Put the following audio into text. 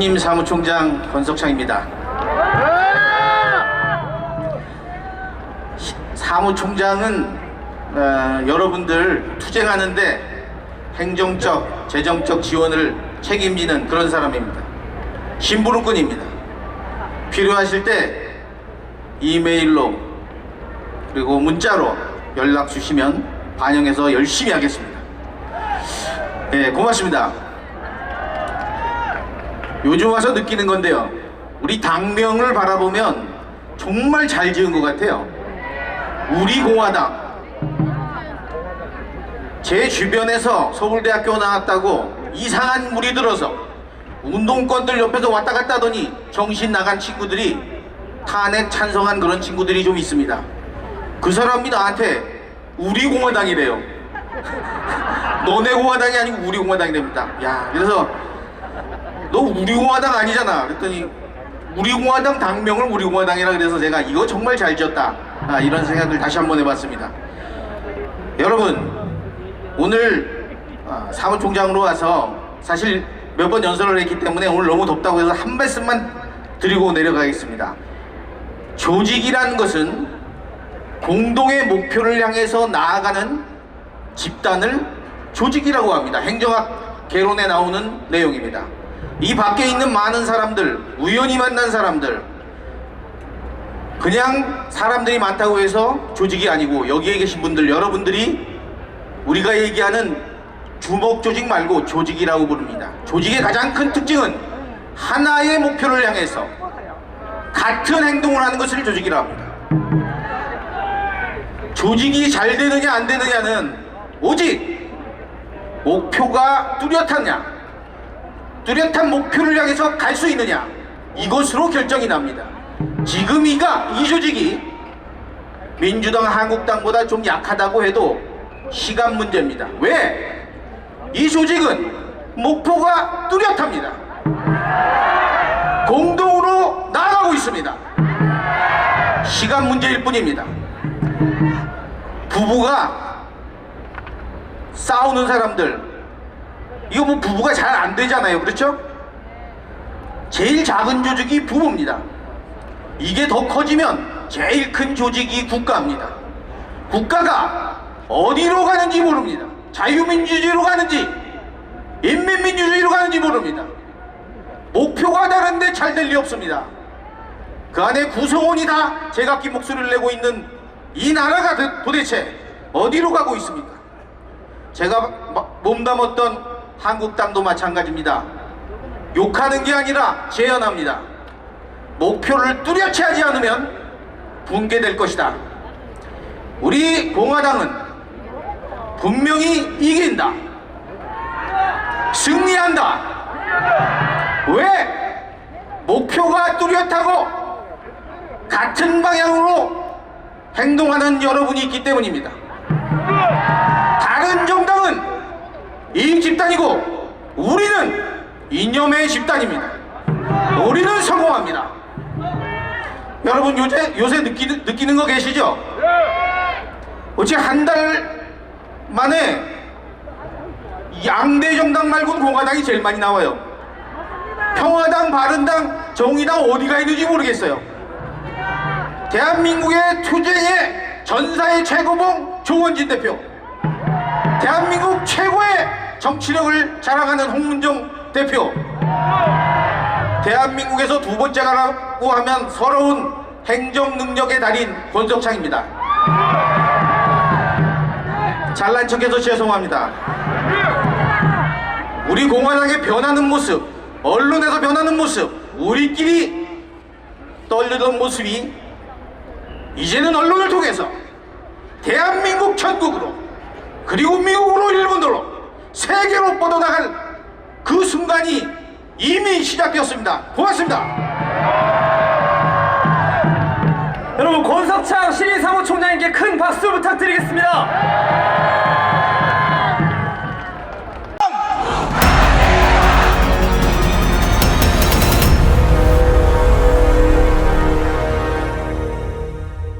신임 사무총장 권석창입니다. 시- 사무총장은 어, 여러분들 투쟁하는데 행정적, 재정적 지원을 책임지는 그런 사람입니다. 심부름꾼입니다. 필요하실 때 이메일로 그리고 문자로 연락 주시면 반영해서 열심히 하겠습니다. 네, 고맙습니다. 요즘 와서 느끼는 건데요. 우리 당명을 바라보면 정말 잘 지은 것 같아요. 우리 공화당. 제 주변에서 서울대학교 나왔다고 이상한 물이 들어서 운동권들 옆에서 왔다 갔다 하더니 정신 나간 친구들이 탄핵 찬성한 그런 친구들이 좀 있습니다. 그 사람이 나한테 우리 공화당이래요. 너네 공화당이 아니고 우리 공화당이 됩니다. 야, 그래서 너 우리 공화당 아니잖아. 그랬더니 우리 공화당 당명을 우리 공화당이라 그래서 제가 이거 정말 잘 지었다. 아, 이런 생각을 다시 한번 해봤습니다. 여러분 오늘 아, 사무총장으로 와서 사실 몇 번 연설을 했기 때문에 오늘 너무 덥다고 해서 한 말씀만 드리고 내려가겠습니다. 조직이라는 것은 공동의 목표를 향해서 나아가는 집단을 조직이라고 합니다. 행정학 개론에 나오는 내용입니다. 이 밖에 있는 많은 사람들, 우연히 만난 사람들, 그냥 사람들이 많다고 해서 조직이 아니고 여기에 계신 분들, 여러분들이 우리가 얘기하는 주먹 조직 말고 조직이라고 부릅니다. 조직의 가장 큰 특징은 하나의 목표를 향해서 같은 행동을 하는 것을 조직이라고 합니다. 조직이 잘 되느냐 안 되느냐는 오직 목표가 뚜렷하냐 뚜렷한 목표를 향해서 갈 수 있느냐? 이것으로 결정이 납니다. 지금 이가 이 조직이 민주당 한국당보다 좀 약하다고 해도 시간 문제입니다. 왜? 이 조직은 목표가 뚜렷합니다. 공동으로 나아가고 있습니다. 시간 문제일 뿐입니다. 부부가 싸우는 사람들 이거 뭐 부부가 잘 안 되잖아요. 그렇죠? 제일 작은 조직이 부부입니다. 이게 더 커지면 제일 큰 조직이 국가입니다. 국가가 어디로 가는지 모릅니다. 자유민주주의로 가는지 인민민주주의로 가는지 모릅니다. 목표가 다른데 잘 될 리 없습니다. 그 안에 구성원이 다 제각기 목소리를 내고 있는 이 나라가 도- 도대체 어디로 가고 있습니까? 제가 마- 몸담았던 한국당도 마찬가지입니다. 욕하는 게 아니라 재현합니다. 목표를 뚜렷이 하지 않으면 붕괴될 것이다. 우리 공화당은 분명히 이긴다. 승리한다. 왜? 목표가 뚜렷하고 같은 방향으로 행동하는 여러분이 있기 때문입니다. 이익 집단이고 우리는 이념의 집단입니다. 우리는 성공합니다. 여러분 요새 요새 느끼는 느끼는 거 계시죠? 어째 한달 만에 양대 정당 말고는 공화당이 제일 많이 나와요. 평화당, 바른당, 정의당 어디가 있는지 모르겠어요. 대한민국의 투쟁의 전사의 최고봉 조원진 대표 대한민국 최고의 정치력을 자랑하는 홍문정 대표. 대한민국에서 두 번째가라고 하면 서러운 행정 능력의 달인 권석창입니다. 잘난 척해서 죄송합니다. 우리 공화당의 변하는 모습 언론에서 변하는 모습 우리끼리 떨리던 모습이 이제는 언론을 통해서 대한민국 전국으로 그리고 미국으로 일본으로 세계로 뻗어나갈 그 순간이 이미 시작되었습니다. 고맙습니다. 여러분 권석창 신인 사무총장님께 큰 박수 부탁드리겠습니다.